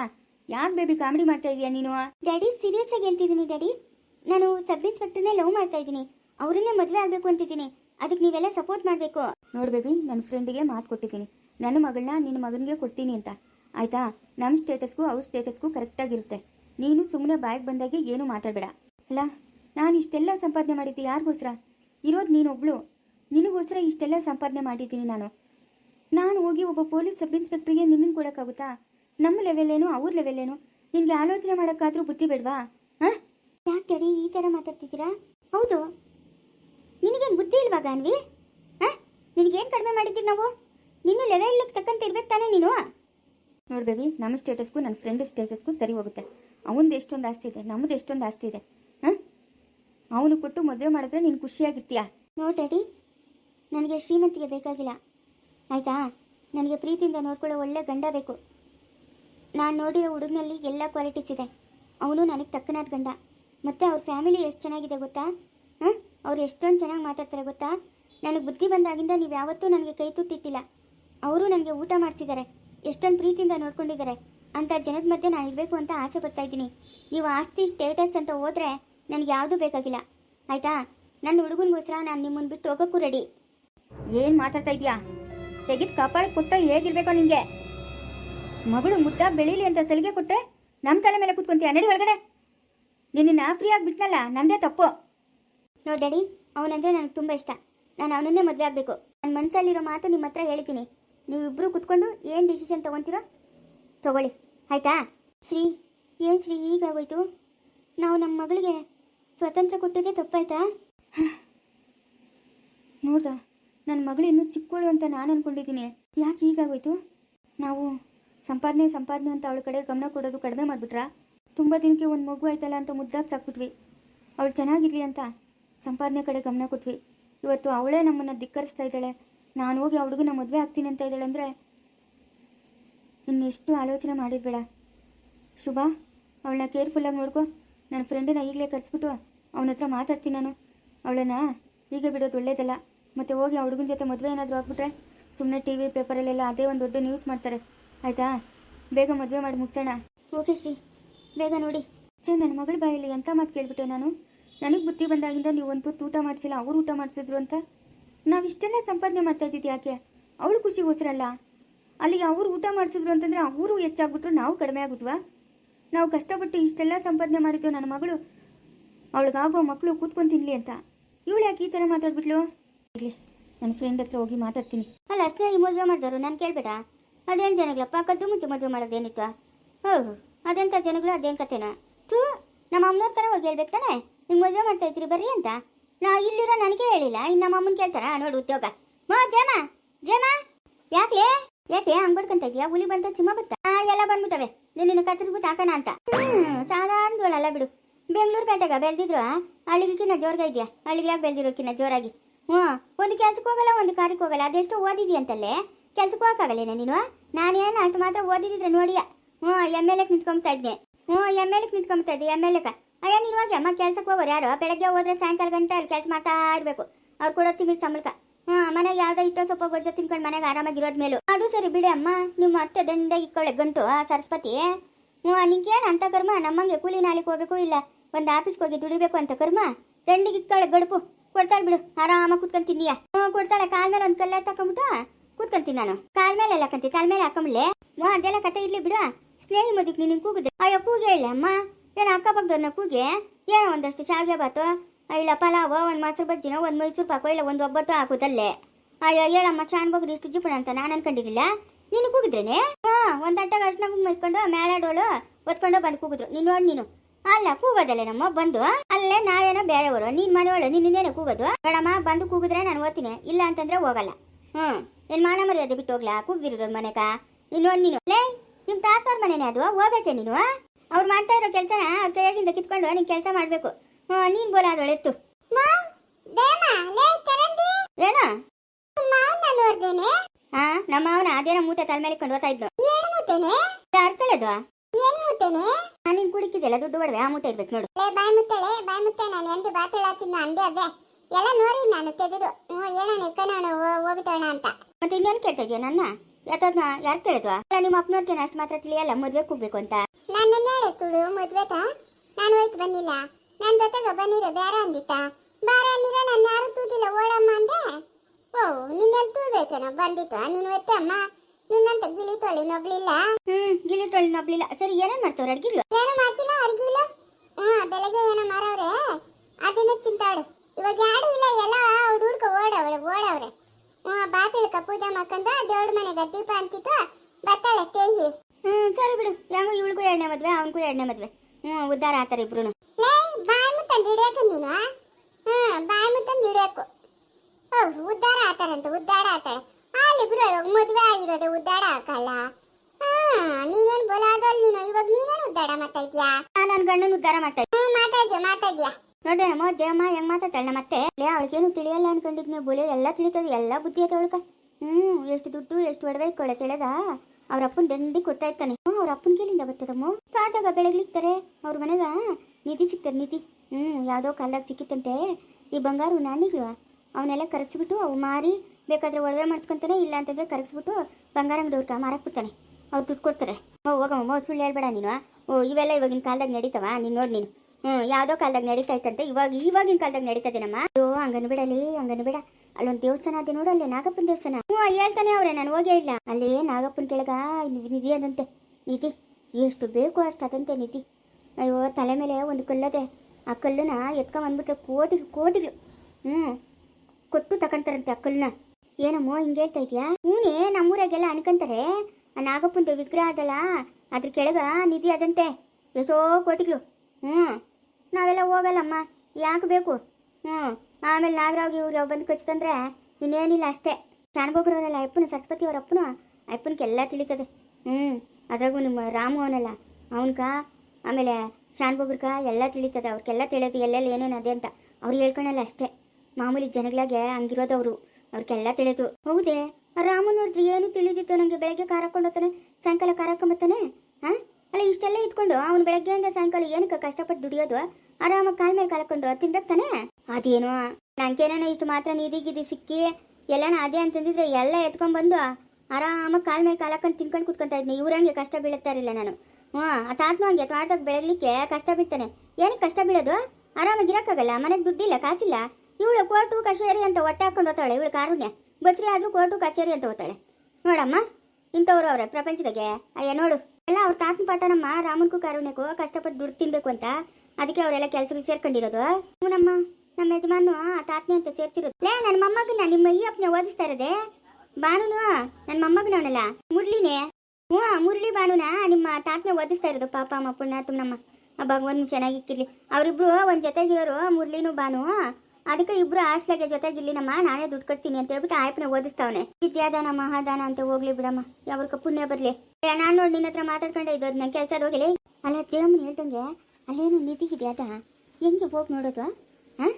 Speaker 1: ಯಾಕೆ ಬೇಬಿ ಕಾಮಿಡಿ ಮಾಡ್ತಾ ಇದೀಯಾ ನೀನು? ಡ್ಯಾಡಿ ಸೀರಿಯಸ್ ಆಗಿ ಹೇಳ್ತಿದ್ದೀನಿ ಡ್ಯಾಡಿ. ನಾನು ಸಬ್ ಇನ್ಸ್ಪೆಕ್ಟರ್ನ ಲವ್ ಮಾಡ್ತಾ ಇದ್ದೀನಿ. ಅವರನ್ನೇ ಮದುವೆ ಆಗಬೇಕು ಅಂತಿದ್ದೀನಿ. ಅದಕ್ಕೆ ನೀವೆಲ್ಲ ಸಪೋರ್ಟ್ ಮಾಡಬೇಕು. ನೋಡು ಬೇಬಿ ನನ್ನ ಫ್ರೆಂಡಿಗೆ ಮಾತು ಕೊಟ್ಟಿದ್ದೀನಿ. ನನ್ನ ಮಗಳನ್ನ ನಿನ್ನ ಮಗನಿಗೆ ಕೊಡ್ತೀನಿ ಅಂತ. ಆಯ್ತಾ? ನಮ್ಮ ಸ್ಟೇಟಸ್ಗೂ ಅವ್ರ ಸ್ಟೇಟಸ್ಗೂ ಕರೆಕ್ಟಾಗಿರುತ್ತೆ ನೀನು ಸುಮ್ಮನೆ ಬಾಯಿಗೆ ಬಂದಾಗೆ ಏನು ಮಾತಾಡಬೇಡ. ಅಲ್ಲ ನಾನು ಇಷ್ಟೆಲ್ಲ ಸಂಪಾದನೆ ಮಾಡಿದ್ದೆ ಯಾರಿಗೋಸ್ಕರ? ಇರೋದು ನೀನೊಬ್ಳು. ನಿನಗೋಸ್ಕರ ಇಷ್ಟೆಲ್ಲ ಸಂಪಾದನೆ ಮಾಡಿದ್ದೀನಿ ನಾನು. ನಾನು ಹೋಗಿ ಒಬ್ಬ ಪೊಲೀಸ್ ಸಬ್ ಇನ್ಸ್ಪೆಕ್ಟ್ರಿಗೆ ನಿನ್ನನ್ನು ಕೊಡೋಕ್ಕಾಗುತ್ತಾ? ನಮ್ಮ ಲೆವೆಲ್ಲೇನು ಏನು ಅವ್ರ ಲೆವೆಲ್ಲೇನು? ಏನು ನಿನಗೆ ಆಲೋಚನೆ ಮಾಡೋಕ್ಕಾದ್ರೂ ಬುದ್ಧಿ ಬೇಡವಾ? ಹಾಂ? ಯಾಕೆ ಡ್ಯಾಡಿ ಈ ಥರ ಮಾತಾಡ್ತಿದ್ದೀರಾ? ಹೌದು. ನಿನಗೇನು ಬುದ್ಧಿ ಇಲ್ವಾ ಗಾನ್ವಿ? ಹಾಂ? ನಿನಗೇನು ಕಡಿಮೆ ಮಾಡಿದ್ದೀರಿ ನಾವು? ನಿನ್ನ ಲೆವೆಲ್ಗೆ ತಕ್ಕಂತ ಇರ್ಬೇಕು ತಾನೇ ನೀನು? ನೋಡಿ ಬೇಬಿ ನಮ್ಮ ಸ್ಟೇಟಸ್ಗೂ ನನ್ನ ಫ್ರೆಂಡ್ ಸ್ಟೇಟಸ್ಗೂ ಸರಿ ಹೋಗುತ್ತೆ. ಅವನದು ಎಷ್ಟೊಂದು ಆಸ್ತಿ ಇದೆ ನಮ್ಮದು ಎಷ್ಟೊಂದು ಆಸ್ತಿ ಇದೆ. ಅವನು ಕೊಟ್ಟು ಮದುವೆ ಮಾಡಿದ್ರೆ ನೀನು ಖುಷಿಯಾಗಿರ್ತೀಯಾ? ನೋಡಿ ನನಗೆ ಶ್ರೀಮಂತಿಗೆ ಬೇಕಾಗಿಲ್ಲ. ಆಯಿತಾ? ನನಗೆ ಪ್ರೀತಿಯಿಂದ ನೋಡ್ಕೊಳ್ಳೋ ಒಳ್ಳೆ ಗಂಡ ಬೇಕು. ನಾನು ನೋಡಿರೋ ಹುಡುಗನಲ್ಲಿ ಎಲ್ಲ ಕ್ವಾಲಿಟೀಸ್ ಇದೆ. ಅವನು ನನಗೆ ತಕ್ಕನಾದ ಗಂಡ. ಮತ್ತು ಅವ್ರ ಫ್ಯಾಮಿಲಿ ಎಷ್ಟು ಚೆನ್ನಾಗಿದೆ ಗೊತ್ತಾ? ಹಾಂ? ಅವ್ರು ಎಷ್ಟೊಂದು ಚೆನ್ನಾಗಿ ಮಾತಾಡ್ತಾರೆ ಗೊತ್ತಾ? ನನಗೆ ಬುದ್ಧಿ ಬಂದಾಗಿಂದ ನೀವು ಯಾವತ್ತೂ ನನಗೆ ಕೈ ತುತ್ತಿಟ್ಟಿಲ್ಲ. ಅವರು ನನಗೆ ಊಟ ಮಾಡ್ತಿದ್ದಾರೆ. ಎಷ್ಟೊಂದು ಪ್ರೀತಿಯಿಂದ ನೋಡ್ಕೊಂಡಿದ್ದಾರೆ. ಅಂತ ಜನದ ಮಧ್ಯೆ ನಾನು ಇರಬೇಕು ಅಂತ ಆಸೆ ಪಡ್ತಾ ಇದ್ದೀನಿ. ನೀವು ಆಸ್ತಿ ಸ್ಟೇಟಸ್ ಅಂತ ಹೋದರೆ ನನಗೆ ಯಾವುದೂ ಬೇಕಾಗಿಲ್ಲ. ಆಯಿತಾ? ನನ್ನ ಹುಡುಗನಿಗೋಸ್ಕರ ನಾನು ನಿಮ್ಮನ್ನು ಬಿಟ್ಟು ಹೋಗೋಕ್ಕೂ ರೆಡಿ ಏನು ಮಾತಾಡ್ತಾ ಇದೀಯಾ ತೆಗೆದು ಕಾಪಾಡಿ ಕೊಟ್ಟ ಹೇಗಿರ್ಬೇಕೋ ನಿಂಗೆ. ಮಗಳು ಮುದ್ದ ಬೆಳೀಲಿ ಅಂತ ಸಲಿಗೆ ಕೊಟ್ಟೆ ನಮ್ಮ ತಲೆ ಮೇಲೆ ಕುತ್ಕೊಂತೀಯ? ನಡಿ ಒಳಗಡೆ. ನಿನ್ನ ಫ್ರೀ ಆಗಿಬಿಟ್ನಲ್ಲ ನಂದೇ ತಪ್ಪು. ನೋಡಿ ಡ್ಯಾಡಿ, ಅವನಂದ್ರೆ ನನಗೆ ತುಂಬ ಇಷ್ಟ. ನಾನು ಅವನನ್ನೇ ಮದುವೆ ಆಗಬೇಕು. ನನ್ನ ಮನಸ್ಸಲ್ಲಿರೋ ಮಾತು ನಿಮ್ಮ ಹತ್ರ ಹೇಳ್ತೀನಿ. ನೀವಿಬ್ಬರು ಕುತ್ಕೊಂಡು ಏನು ಡಿಸಿಷನ್ ತೊಗೊತೀರೋ ತಗೊಳ್ಳಿ. ಆಯ್ತಾ? ಶ್ರೀ, ಏನು ಶ್ರೀ ಈಗ ಹೋಯ್ತು ನಾವು ನಮ್ಮ ಮಗಳಿಗೆ ಸ್ವತಂತ್ರ ಕೊಟ್ಟಿದ್ದೆ ತಪ್ಪಾಯ್ತಾ? ನೋಡ್ದ ನನ್ನ ಮಗಳು ಇನ್ನೂ ಚಿಕ್ಕವಳು ಅಂತ ನಾನು ಅನ್ಕೊಂಡಿದ್ದೀನಿ. ಯಾಕೆ ಹೀಗಾಗೋಯ್ತು? ನಾವು ಸಂಪಾದನೆ ಸಂಪಾದನೆ ಅಂತ ಅವಳ ಕಡೆ ಗಮನ ಕೊಡೋದು ಕಡಿಮೆ ಮಾಡಿಬಿಟ್ರಾ? ತುಂಬ ದಿನಕ್ಕೆ ಒಂದು ಮಗು ಆಯ್ತಲ್ಲ ಅಂತ ಮುದ್ದಾಗಿ ಸಾಕ್ಬಿಟ್ವಿ. ಅವಳು ಚೆನ್ನಾಗಿರ್ಲಿ ಅಂತ ಸಂಪಾದನೆ ಕಡೆ ಗಮನ ಕೊಟ್ವಿ. ಇವತ್ತು ಅವಳೇ ನಮ್ಮನ್ನು ಧಿಕ್ಕರಿಸ್ತಾ ಇದ್ದಾಳೆ. ನಾನು ಹೋಗಿ ಅವಳಿಗೂ ಹುಡುಗನ ಮದುವೆ ಆಗ್ತೀನಿ ಅಂತ ಇದ್ದಾಳೆ ಅಂದರೆ ಇನ್ನೆಷ್ಟು ಆಲೋಚನೆ ಮಾಡಿದ್ಬೇಡ. ಶುಭ, ಅವಳನ್ನ ಕೇರ್ಫುಲ್ಲಾಗಿ ನೋಡ್ಕೊ. ನನ್ನ ಫ್ರೆಂಡನ್ನ ಈಗಲೇ ಕರೆಸ್ಬಿಟ್ಟು ಅವನ ಹತ್ರ ಮಾತಾಡ್ತೀನಿ ನಾನು. ಅವಳನ್ನ
Speaker 2: ಹೀಗೆ ಬಿಡೋದು ಒಳ್ಳೇದಲ್ಲ. ಮತ್ತೆ ಹೋಗಿ ಆ ಹುಡುಗನ ಜೊತೆ ಮದುವೆ ಏನಾದರೂ ಆಗ್ಬಿಟ್ರೆ ಸುಮ್ಮನೆ ಟಿ ವಿ ಪೇಪರಲ್ಲೆಲ್ಲ ಅದೇ ಒಂದು ದೊಡ್ಡ ನ್ಯೂಸ್ ಮಾಡ್ತಾರೆ. ಆಯಿತಾ? ಬೇಗ ಮದುವೆ ಮಾಡಿ ಮುಗಿಸೋಣ.
Speaker 1: Okay see. ಬೇಗ ನೋಡಿ.
Speaker 2: ಸರ್ ನನ್ನ ಮಗಳ ಬಾಯಲ್ಲಿ ಎಂಥ ಮಾತು ಕೇಳಿಬಿಟ್ಟೆ ನಾನು? ನನಗೆ ಬುದ್ಧಿ ಬಂದಾಗಿಂದ ನೀವು ಒಂದು ತುತ್ತು ಊಟ ಮಾಡಿಸಿಲ್ಲ ಅವರು ಊಟ ಮಾಡಿಸಿದ್ರು ಅಂತ? ನಾವು ಇಷ್ಟೆಲ್ಲ ಸಂಪಾದನೆ ಮಾಡ್ತಾ ಇದ್ದಿದ್ದು ಯಾಕೆ? ಅವಳು ಖುಷಿಗೋಸ್ಕರಲ್ಲ ಅಲ್ಲಿಗೆ ಅವರು ಊಟ ಮಾಡಿಸಿದ್ರು ಅಂತಂದರೆ ಅವರು ಹೆಚ್ಚಾಗ್ಬಿಟ್ರು ನಾವು ಕಡಿಮೆ ಆಗ್ಬಿಟ್ವಾ? ನಾವು ಕಷ್ಟಪಟ್ಟು ಇಷ್ಟೆಲ್ಲ ಸಂಪಾದನೆ ಮಾಡಿದ್ದೆವು ನನ್ನ ಮಗಳು ಅವಳಿಗಾಗೋ ಮಕ್ಕಳು ಕೂತ್ಕೊಂಡು ತಿನ್ಲಿ ಅಂತ. ಇವಳು ಯಾಕೆ ಈ ಥರ ಮಾತಾಡ್ಬಿಟ್ಲು? ಇರಲಿ ನನ್ನ ಫ್ರೆಂಡ್ ಹತ್ರ ಹೋಗಿ ಮಾತಾಡ್ತೀನಿ.
Speaker 1: ಅಲ್ಲ ಸ್ನೇಹಿ ಮದುವೆ ಮಾಡಿದವರು ನಾನು ಕೇಳ್ಬೇಡ. ಅದೇನು ಜನಗಳ ಕದ್ದು ಮುಂಚೆ ಮದುವೆ ಮಾಡೋದೇನಿತ್ತು? ಹೌದು ಅದೆಂಥ ಜನಗಳು, ಅದೇನು ಕಥೆನಾ? ತೂ ನಮ್ಮ ಅಮ್ಮನವ್ರ ಕಡೆ ಹೋಗಿ ಹೇಳ್ಬೇಕು ತಾನೆ? ನಿಮ್ಗೆ ಮದುವೆ ಮಾಡ್ತಾ ಇದ್ರಿ ಬರ್ರಿ ಅಂತ. ನಾ ಇಲ್ಲಿರೋ ನನಗೆ ಹೇಳಿಲ್ಲ, ಇನ್ನು ನಮ್ಮ ಅಮ್ಮನ ಕೇಳ್ತಾರ? ನೋಡು ಉದ್ಯೋಗ. ಮಾ, ಜೇಮ ಜೇಮ. ಯಾಕೆ ಯಾಕೆ ಹಂಗ್ ಬಡ್ಕೊಂತ ಇದೆಯಾ ಹುಲಿ ಬಂತ ಸಿಂಹ ಬತ್ತ? ಎಲ್ಲ ಬಂದ್ಬಿಟ್ಟವೆ. ನಿನ್ನ ಕತ್ತರಿಸ್ಬಿಟ್ಟು ಹಾಕೋಣ ಅಂತ. ಹ್ಮ್ ಸಾಧಾರಣ ಬಿಡು. ಬೆಂಗಳೂರು ಪೇಟೆಗ ಬೆಳೆದಿದ್ರು ಹಳ್ಳಿಗಿನ್ನ ಜೋರ್ಗ ಇದೆಯಾ ಅಲ್ಲಿಗೆ ಬೆಳೆದಿರೋಕಿನ್ನ ಜೋರಾಗಿ. ಹ್ಞೂ, ಒಂದು ಕೆಲ್ಸಕ್ಕೆ ಹೋಗಲ್ಲ, ಒಂದು ಕಾರ್ಯಕ್ಕೆ ಹೋಗಲ್ಲ, ಅದೆಷ್ಟು ಓದಿದ್ಯಂತಲ್ಲೇ ಕೆಲ್ಸಕ್ಕೆ ಹೋಗಕ್ಕಾಗಲ್ಲೇನ ನೀನು? ನಾನೇನು ಅಷ್ಟು ಮಾತ್ರ ಓದಿದ್ರೆ ನೋಡಿಯ. ಹ್ಞೂ ಎಂ ಎಲ್ ಎಕ್ ನಿಂತ್ಕೊಂಬ್ತಾ ಇದ್ದೆ. ಹ್ಞೂ ಎಂ ಎಲ್ ಎಕ್ ನಿಂತ್ಕೊಂಬ್ತಾ ಇದ್ದೆ ಎಂ ಎಲ್ ಎಕ ಅಯ್ಯ ನೀನು ಹೋಗಿ ಅಮ್ಮ ಕೆಲ್ಸಕ್ಕೆ ಹೋಗೋರು ಯಾರು? ಬೆಳಗ್ಗೆ ಹೋದ್ರೆ ಸಾಯಂಕಾಲ ಗಂಟೆ ಅಲ್ಲಿ ಕೆಲಸ ಮಾಡ್ತಾ ಇರಬೇಕು. ಅವ್ರು ಕೂಡ ತಿಂಗಳ ಸಂಬಳಕ. ಹ್ಞೂ, ಮನೆಗೆ ಯಾವ್ದೋ ಇಟ್ಟೋ ಸೊಪ್ಪ ಗೊಜ್ಜ ತಿನ್ಕೊಂಡು ಮನೆಗೆ ಆರಾಮಾಗಿರೋದ್ ಮೇಲೂ. ಅದು ಸರಿ ಬಿಡಿ ಅಮ್ಮ, ನಿಮ್ಮ ಅತ್ತೆ ದಂಡಾಗಿ ಇಕ್ಕೊಳ್ಳೆ ಗಂಟು ಸರಸ್ವತಿ. ಹ್ಞೂ, ನಿಂಗೇನು ಅಂತ ಕರ್ಮ? ನಮ್ಮಂಗೆ ಕೂಲಿ ನಾಲಿಗೆ ಹೋಗ್ಬೇಕು ಇಲ್ಲ. ಒಂದು ಆಫೀಸ್ಗೆ ಹೋಗಿ ದುಡಿಬೇಕು ಅಂತ ಕರ್ಮ? ದಂಡಿಗೆ ಇಕ್ಕಳ ಗಡುಪು. ಕೊಡ್ತಾಳೆ ಬಿಡು. ಆರಾಮಾಗಿ ಕುತ್ಕೊಂಡ್ ತಿನ್ನೀಯ ಹ್ಞೂ, ಕೊಡ್ತಾಳೆ. ಕಾಲ್ ಮೇಲೆ ಒಂದು ಕಲ್ಲೆ ತಕೊಂಬಿಟ್ಟು ಕೂತ್ಕೊಂತೀನಿ ನಾನು. ಕಾಲ್ ಮೇಲೆ ಎಲ್ಲ ಕಂತಿ, ಕಾಲ್ ಮೇಲೆ ಹಾಕೊಂಬಿಡ್ಲೆ. ಮೋ, ಅದೆಲ್ಲ ಕತೆ ಇರ್ಲಿ ಬಿಡು. ಸ್ನೇಹಿ ಮದುವೆ ನೀನು ಕೂಗಿದೆ. ಅಯ್ಯೋ, ಕೂಗೆ ಹೇಳಿ ಅಮ್ಮ. ಏನು ಅಕ್ಕಪಕ್ಕದವ್ರನ್ನ ಕೂಗೆ? ಏನೋ ಒಂದಷ್ಟು ಶಾವಿಗೆ ಬಾತು ಇಲ್ಲ, ಪಲಾವು? ಒಂದು ಮೊಸರು ಬಜ್ಜಿನೋ? ಒಂದು ಮೈಸೂರು ಪಾಕೋ? ಇಲ್ಲ, ಒಂದು ಒಬ್ಬಟ್ಟು ಹಾಕುದಲ್ಲೇ? ಅಯ್ಯೋ, ಹೇಳಮ್ಮ ಶಾನ್ ಬಗ್ರಿ ಇಷ್ಟು ಜಿಪುಣ ಅಂತ ನಾನು ಅನ್ಕೊಂಡಿರಲಿಲ್ಲ. ನೀನು ಕೂಗಿದ್ರೇನೆ? ಹಾ ಒಂದು ಅರ್ಶನ ಮೈಕೊಂಡು ಇಟ್ಕೊಂಡು ಮೇಲಾಡೋಳು ಒತ್ಕೊಂಡು ಬಂದು ಕೂಗಿದ್ರು. ನೀನು ನೋಡಿ ನೀನು. ಅಲ್ಲ ಕೂಗೋದಲ್ಲೇ ನಮ್ಮ ಬಂದು ಅಲ್ಲೇ ನಾವೇನೋ ಬೇರೆವರು ನೀನ್ ಮನೆಯೊಳ ನೀನೇನೋ ಕೂಗೋದು? ಬೇಡಮ್ಮ ಬಂದು ಕೂಗಿದ್ರೆ ನಾನು ಓದ್ತೀನಿ. ಇಲ್ಲ ಅಂತಂದ್ರೆ ಹೋಗಲ್ಲ. ಹ್ಮ್ ನಿನ್ ಮಾನ ಮರ್ಯಾದೆ ಬಿಟ್ಟು ಹೋಗ್ಲಾ? ಕೂಗ್ದಿರೋದ್ರ ಮನೆಗ ನೀನು ನೀನು. ಲೇ ನಿಮ್ ತಾತವ್ರ ಮನೆನೇ ಅದು? ಹೋಗ್ಬೇಕೆ ನೀನು ಅವ್ರು ಮಾಡ್ತಾ ಇರೋ ಕೆಲಸನ ಅವ್ರ ಕೈಯಾಗಿಂದ ಕಿತ್ಕೊಂಡು ನೀನ್ ಕೆಲಸ ಮಾಡ್ಬೇಕು. ಹ್ಮ್ ನೀನ್ ಬೋಲ ಅದೊಳೆ ಇತ್ತು ಏನೋ? ಹಾ ನಮ್ಮ ಅವನ ಅದೇನೋ ಮೂಟೆ ತಲೆ ಮೇಲೆ ಕಂಡು ಓದ್ತಾ ಇದ್ನು ಏನು ಮೂಟೆನೆ ನಾನು ನೀನ್ ಕುಡಿಕಿದೆಲ್ಲ ದುಡ್ಡು ಒಡವೆ ಆ ಮೂಟೆ ಇರ್ಬೇಕು ನೋಡು.
Speaker 3: ಲೇ ಬಾಯ್ ಮುತ್ತಳೆ ಬಾಯ್ ಮುತ್ತೆ ನಾನು ಎಂದು ಬಾತಳಾತಿದ್ನ ಅಂದೆ ಅದೇ ಎಲ್ಲ ನೋಡಿ ನಾನು ತೆಗೆದು. ಹ್ಞೂ ಕಣ ನಾನು ಹೋಗ್ತಾಣ ಅಂತ.
Speaker 1: ಮತ್ತೆ ಇನ್ನೇನು ಕೇಳ್ತಾ ಇದೆಯಾ ನನ್ನ? ಯಾಕದ್ನ ಯಾರು ಕೇಳಿದ್ವಾ? ನಿಮ್ಮ ಅಪ್ಪನವ್ರಿಗೆ ಅಷ್ಟು ಮಾತ್ರ ತಿಳಿಯಲ್ಲ ಮದುವೆ ಕೂಗ್ಬೇಕು ಅಂತ.
Speaker 3: ನನ್ನ ಹೇಳು ತುಳು ತಾ? ನಾನು ಹೋಯ್ತು ಬಂದಿಲ್ಲ ನನ್ನ ಜೊತೆಗೆ ಬನ್ನಿರ ಬೇರೆ ಅಂದಿತ್ತ? ಬಾರ ನಿರ ನಾನು ಯಾರು ತೂದಿಲ್ಲ ಓಡಮ್ಮ ಅಂದೆ? ಓ ನಿನ್ನೆ ತೂಬೇಕೇನೋ ಬಂದಿತ್ತು ನೀನು ಒತ್ತೆ ಅಮ್ಮ? ನಿನ್ನಂತ ಗಿಳಿ ತೊಳಿ ನೊಬ್ಲಿಲ್ಲ
Speaker 1: ಹ್ಮ್ ಗಿಲಿ ತೊಳಿ ನಬ್ಲಿಲ್ಲ ಸರಿ ಏನೇ ಮಾಡ್ತಾವ್ರ ಅಡ್ಗಿಲ್ಲ
Speaker 3: ಏನು ಮಾಡ್ಸಿಲ್ಲ ಅಡ್ಗಿಲ್ಲ? ಹ್ಞೂ ಬೆಳಗ್ಗೆ ಏನೋ ಮಾರವ್ರೆ. ಅದನ್ನ ಚಿಂತಾಡು ಇವಾಗ ಯಾರು ಇಲ್ಲ ಎಲ್ಲ ಹುಡುಡ್ಕ ಓಡವ್ರೆ ಓಡವ್ರೆ. ಹ್ಞೂ ಬಾತಿಳ್ಕ ಪೂಜೆ ಮಾಡ್ಕೊಂತ ದೇವ್ರ ಮನೆಗೆ ದೀಪ ಅಂತಿತ್ತು. ಬತ್ತಾಳೆ ತೇಹಿ
Speaker 1: ಹ್ಮ್ ಸರಿ ಬಿಡು. ಹೆಂಗೋ ಇವಳಿಗೂ ಎರಡನೇ ಮದ್ವೆ ಅವನಿಗೂ ಎರಡನೇ ಮದ್ವೆ. ಹ್ಮ್ ಉದ್ದಾರ ಆತರ ಇಬ್ರು
Speaker 3: ಹ್ಮ್ ಬಾಯಿ ಮುತ್ತಂದು ಹಿಡಿಯಕು ನೀನು ಹ್ಞೂ ಬಾಯಿ ಮುತ್ತಂದು ಹಿಡಿಯಕು ಓ ಉದ್ದಾರ ಆತಾರಂತ ಉದ್ದಾರ ಆತಾಳೆ. ಇವಾಗ ಮದುವೆ ಆಗಿರೋದು ಉದ್ದಾರ ಹಾಕಲ್ಲ? ನೀನೇನ್ ಬೋಲಾದಲ್ ನೀನು? ಇವಾಗ ನೀನೇನ್ ಉದ್ದಾಡ ಮಾಡ್ತಾ ಇದ್ಯಾ
Speaker 1: ನನ್ನ ಗಂಡನ ಉದ್ಧಾರ ಮಾಡ್ತಾ ಇದ್ದೆ.
Speaker 3: ಮಾತಾಡ್ಯಾ
Speaker 1: ನೋಡ್ದೆ ನಮ್ಮ ಜಯಮ್ಮ ಹೆಂಗ್ ಮಾತಾಡ್ತಾಳೆ ಮತ್ತೆ? ಅವಳಿಗೇನು ತಿಳಿಯಲ್ಲ ಅನ್ಕೊಂಡಿದ್ನಿ ಬೋಲೆ ಎಲ್ಲ ತಿಳಿತದ ಎಲ್ಲ ಬುದ್ಧಿ ಐತೆ ಅವಳಕ ಹ್ಮ್ ಎಷ್ಟು ದುಡ್ಡು ಎಷ್ಟು ಒಡವೆ ಇಕ್ಕೊಳ್ಳೆ ತಿಳಿದ? ಅವ್ರ ಅಪ್ಪನ ದಂಡಿ ಕೊಡ್ತಾ ಇರ್ತಾನೆ. ಅವ್ರ ಅಪ್ಪನ ಕೇಳಿಂದ ಬರ್ತದಮ್ಮ. ತಾಟಾಗ ಬೆಳಗ್ಲಿಕ್ತಾರೆ ಅವ್ರ ಮನೆಗ ನಿಧಿ ಸಿಗ್ತದೆ ನಿಧಿ. ಹ್ಮ್ ಯಾವ್ದೋ ಕಾಲದಾಗ ಸಿಕ್ಕಿತ್ತಂತೆ. ಈ ಬಂಗಾರು ನಾಣಿಗಳು ಅವನ್ನೆಲ್ಲ ಕರಗಿಸ್ಬಿಟ್ಟು ಅವು ಮಾರಿ ಬೇಕಾದ್ರೆ ಒಡವೆ ಮಾಡಿಸ್ಕೊಂತಾನೆ, ಇಲ್ಲ ಅಂತಂದ್ರೆ ಕರಗಿಸ್ಬಿಟ್ಟು ಬಂಗಾರ ಅಂಗಡಿಯವ್ರ ಮಾರಕ್ ಬಿಡ್ತಾನೆ. ಅವ್ರು ದುಡ್ಡು ಕೊಡ್ತಾರೆ. ಓ, ಹೋಗಮ್ಮ ಸುಳ್ಳು ಹೇಳ್ಬೇಡ ನೀನು ಓ, ಇವೆಲ್ಲ ಇವಾಗಿನ ಕಾಲದಾಗ ನಡೀತಾವ ನೀನು ನೋಡಿ ನೀನು. ಹ್ಮ್, ಯಾವ್ದೋ ಕಾಲದಾಗ ನಡೀತಾ ಇತ್ತಂತೆ, ಇವಾಗ, ಇವಾಗಿನ ಕಾಲದಾಗ ನಡೀತದೇನಮ್ಮ ಅಯ್ಯೋ ಹಂಗನ್ ಬಿಡಲಿ ಹಂಗನ್ ಬಿಡ. ಅಲ್ಲೊಂದು ದೇವಸ್ಥಾನ ಅದೇ ನೋಡು, ಅಲ್ಲಿ ನಾಗಪ್ಪನ ದೇವಸ್ಥಾನ. ಹ್ಞೂ ಹೇಳ್ತಾನೆ ಅವ್ರೆ, ನಾನು ಹೋಗೇ ಇಲ್ಲ. ಅಲ್ಲಿ ನಾಗಪ್ಪನ ಕೆಳಗ ನಿಧಿ ಅದಂತೆ. ನಿಧಿ, ಎಷ್ಟು ಬೇಕು ಅಷ್ಟು ಅದಂತೆ ನಿಧಿ. ಅಯ್ಯೋ, ತಲೆ ಮೇಲೆ ಒಂದು ಕಲ್ಲದೆ, ಆ ಕಲ್ಲನ್ನ ಎತ್ಕೊಂಡ್ ಕೋಟಿ ಕೋಟಿಗೆ, ಕೋಟಿಗಳು. ಹ್ಞೂ ಕೊಟ್ಟು ತಗೊಂತಾರಂತೆ ಆ ಕಲ್ಲನ್ನ. ಏನಮ್ಮೋ, ಹಿಂಗೆ ಹೇಳ್ತಾ ಇದೆಯಾ? ಹೂನೇ ನಮ್ಮೂರಾಗೆಲ್ಲ ಅನ್ಕೊಂತಾರೆ. ಆ ನಾಗಪ್ಪಂದು ವಿಗ್ರಹ ಅದಲ್ಲ, ಅದ್ರ ಕೆಳಗ ನಿಧಿ ಅದಂತೆ. ಎಷ್ಟೋ ಕೋಟಿಗಳು. ಹ್ಞೂ ನಾವೆಲ್ಲ ಹೋಗಲ್ಲಮ್ಮ, ಯಾಕೆ ಬೇಕು? ಹ್ಞೂ ಆಮೇಲೆ ನಾಗರಾವ್ ಇವ್ರು ಬಂದು ಕಚ್ತಂದ್ರೆ ಇನ್ನೇನಿಲ್ಲ ಅಷ್ಟೇ. ಶಾಣಬೋಗ್ರವರಲ್ಲ ಅಪ್ಪನ ಸರಸ್ವತಿ ಅವ್ರ ಅಪ್ಪನು ಅಪ್ಪನಿಗೆಲ್ಲ ತಿಳಿತದೆ. ಹ್ಞೂ ಅದ್ರಾಗೂ ನಿಮ್ಮ ರಾಮು ಅವನಲ್ಲ ಅವನ್ಕ ಆಮೇಲೆ ಶಾನ್ಬೋಗ್ರಕ ಎಲ್ಲ ತಿಳಿತದೆ. ಅವ್ರಿಗೆಲ್ಲ ತಿಳಿಯೋದು ಎಲ್ಲೆಲ್ಲಿ ಏನೇನು ಅದೇ ಅಂತ. ಅವ್ರು ಹೇಳ್ಕೊಳಲ್ಲ ಅಷ್ಟೇ. ಮಾಮೂಲಿ ಜನಗಳಾಗೆ ಹಂಗಿರೋದವ್ರು. ಅವ್ರಿಗೆಲ್ಲ ತಿಳಿದು. ಹೌದೇ? ರಾಮು ನೋಡಿದ್ರೆ ಏನು ತಿಳಿದಿತ್ತು? ನನಗೆ ಬೆಳಗ್ಗೆ ಕಾರ್ ಹೋಗ್ತಾನೆ ಸಾಯಂಕಾಲ ಕಾರ್ ಹಾಕೊಂಬತ್ತಾನೆ ಹಾಂ ಅಲ್ಲ, ಇಷ್ಟೆಲ್ಲ ಇದ್ಕೊಂಡು ಅವ್ನು ಬೆಳಗ್ಗೆಯಿಂದ ಸಾಯಂಕಾಲ ಏನಕ್ಕೆ ಕಷ್ಟಪಟ್ಟು ದುಡಿಯೋದು? ಆರಾಮಾಗಿ ಕಾಲ್ ಮೇಲೆ ಕಾಲ್ ತಾನೆ ಅದೇನು ಅದೇನೋ? ನಂಗೇನ ಇಷ್ಟು ಮಾತ್ರ ನಿಧಿ ಗಿದಿ ಸಿಕ್ಕಿ ಎಲ್ಲಾನ ಅದೇ ಅಂತಂದಿದ್ರೆ ಎಲ್ಲ ಎತ್ಕೊಂಡ್ಬಂದು ಆರಾಮಾಗಿ ಕಾಲ್ ಮೇಲೆ ಕಾಲಕೊಂಡು ತಿನ್ಕೊಂಡು ಕುತ್ಕೊಂತ ಇದ್ನಿ. ಇವ್ರಂಗೆ ಕಷ್ಟ ಬೀಳುತ್ತಾ ಇರಲಿಲ್ಲ ನಾನು. ಹ್ಞೂ, ಆ ತಾತನು ಹಂಗೆ ತೋಟದಾಗ ಬೆಳಗ್ಲಿಕ್ಕೆ ಕಷ್ಟ ಬೀಳ್ತಾನೆ. ಏನಕ್ಕೆ ಕಷ್ಟ ಬೀಳೋದು? ಆರಾಮಾಗಿ ಇರೋಕ್ಕಾಗಲ್ಲ? ಮನೆಗೆ ದುಡ್ಡಿಲ್ಲ, ಕಾಸಿಲ್ಲ. ಇವಳು ಕೋರ್ಟು ಕಚೇರಿ ಅಂತ ಒಟ್ಟೆ ಹಾಕೊಂಡು ಹೋಗ್ತಾಳೆ, ಇವಳು ಕಾರುಣ್ಯ. ಬಚ್ರಿ ಆದ್ರೂ ಕೋರ್ಟು ಕಚೇರಿ ಅಂತ ಹೋಗ್ತಾಳೆ. ನೋಡಮ್ಮ, ಇಂಥವ್ರು ಅವ್ರೆ ಪ್ರಪಂಚದಾಗೆ. ಅಯ್ಯ, ನೋಡು. ಎಲ್ಲ ಅವ್ರ ತಾತನ ಪಾಠನಮ್ಮ, ರಾಮನ್ಗೂ ಕಾರುಣ್ಯಕ್ಕೂ ಕಷ್ಟಪಟ್ಟು ದುಡ್ಡು ತಿನ್ಬೇಕು ಅಂತ. ಅದಕ್ಕೆ ಅವರೆಲ್ಲ ಕೆಲಸಗಳು ಸೇರ್ಕೊಂಡಿರೋದು. ನಮ್ಮ ನಮ್ಮ ಯಜಮಾನು ಆ ತಾತನೇ ಅಂತ ಸೇರ್ತಿರೋದು. ಲೇ ನನ್ನ ಮೊಮ್ಮಗನ ನಿಮ್ಮ ಈ ಅಪ್ಪನೆ ಓದಿಸ್ತಾ ಇರೋದೆ? ಬಾನುನು ನನ್ನ ಮೊಮ್ಮಗನವನಲ್ಲ, ಮುರಳಿನೇ. ಹ್ಞೂ, ಮುರಳಿ ಬಾನುನ ನಿಮ್ಮ ತಾತನೇ ಓದಿಸ್ತಾ ಇರೋದು. ಪಾಪ, ಅಮ್ಮ ಪುಣ್ಯ ನಮ್ಮ. ಆ ಭಗವಂತ ಚೆನ್ನಾಗಿಕ್ಕಿರ್ಲಿ ಅವರಿಬ್ರು ಒಂದು ಜೊತೆಗಿರೋರು ಮುರಳಿನೂ ಬಾನು ಅದಕ್ಕೆ ಇಬ್ರು ಆಶ್ಲಾಗೆ ಜೊತೆಗಿಲ್ಲಿನಮ್ಮ ನಾನೇ ದುಡ್ಡು ಕಟ್ತೀನಿ ಅಂತ ಹೇಳ್ಬಿಟ್ಟು ಆಯಪ್ಪನ ಓದಿಸ್ತಾವನೆ. ವಿದ್ಯಾದಾನ, ಮಹಾದಾನ ಅಂತ ಹೋಗ್ಲಿ ಬಿಡಮ್ಮ. ಯಾವ್ರಕ್ಕ ಪುಣ್ಯ ಬರ್ಲಿ. ನಾನು ನೋಡಿ ನಿನ್ನ ಹತ್ರ ಮಾತಾಡ್ಕೊಂಡೆ ಇದ್ದು ನನ್ನ ಕೆಲಸ ಹೋಗಲಿ. ಅಲ್ಲ ಜೇಮ್ ಹೇಳ್ದಂಗೆ ಅಲ್ಲೇನು ನಿಧಿಗಿದೆಯಾ ಅದ ಹೆಂಗೆ ಹೋಗಿ ನೋಡೋದು ಹಾಂ